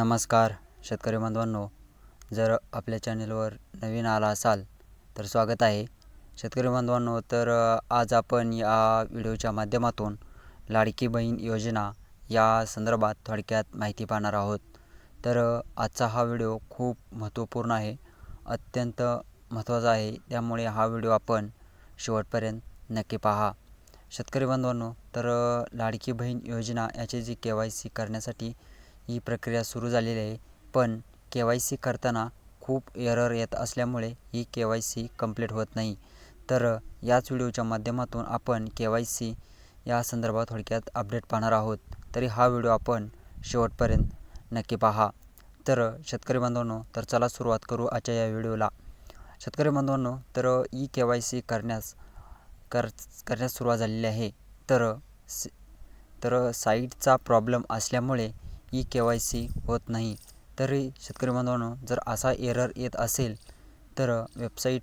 नमस्कार शेतकरी बांधवांनो जर आपल्या चॅनेलवर नवीन आला असाल तर स्वागत आहे. शेतकरी बांधवांनो तर आज आपण या व्हिडिओच्या माध्यमातून लाडकी बहीण योजना या संदर्भात थोडक्यात माहिती पाहणार आहोत. तर आजचा हा व्हिडिओ खूप महत्त्वपूर्ण आहे अत्यंत महत्त्वाचा आहे. त्यामुळे हा व्हिडिओ आपण शेवटपर्यंत नक्की पहा. शेतकरी बांधवांनो तर लाडकी बहीण योजना याची जी के वाय सी करण्यासाठी ही प्रक्रिया सुरू झालेली आहे. पण के वाय सी करताना खूप एरर येत असल्यामुळे ही के वाय सी कंप्लीट होत नाही. तर याच व्हिडिओच्या माध्यमातून आपण के वाय सी या संदर्भात थोडक्यात अपडेट पाहणार आहोत. तरी हा व्हिडिओ आपण शेवटपर्यंत नक्की पहा. तर शेतकरी बांधवांनो तर चला सुरुवात करू आजच्या या व्हिडिओला. शेतकरी बांधवांनो तर ई के वाय सी करण्यास कर करण्यास सुरुवात झालेली आहे. तर स तर साईटचा प्रॉब्लेम असल्यामुळे ई के वाय सी होत नाही. तरी शेतकरी बांधवांनो जर असा एरर येत असेल तर वेबसाईट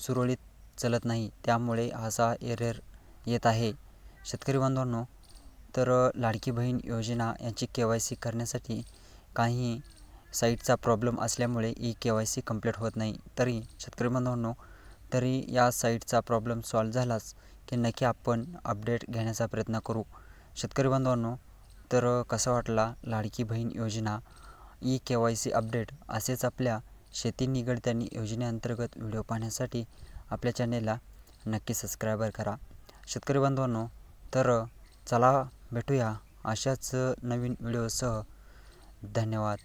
सुरळीत चालत नाही. त्यामुळे असा एरर येत आहे. शेतकरी बांधवांनो तर लाडकी बहीण योजना यांची के वाय सी करण्यासाठी काही साईटचा प्रॉब्लेम असल्यामुळे E K Y C complete होत नाही. तरी शेतकरी बांधवांनो तरी या साईटचा प्रॉब्लेम सॉल्व झालाच की नक्की आपण अपडेट घेण्याचा प्रयत्न करू. शेतकरी बांधवांनो तर कसं कसा वाटला लाडकी बहीण योजना? E K Y C update असेच आपल्या शेती निगडित योजनेअंतर्गत व्हिडिओ पाहण्यासाठी आपल्या चॅनेलला नक्की सबस्क्रायबर करा. शेतकरी बांधवांनो तर चला भेटूया अशाच नवीन व्हिडिओसह. धन्यवाद.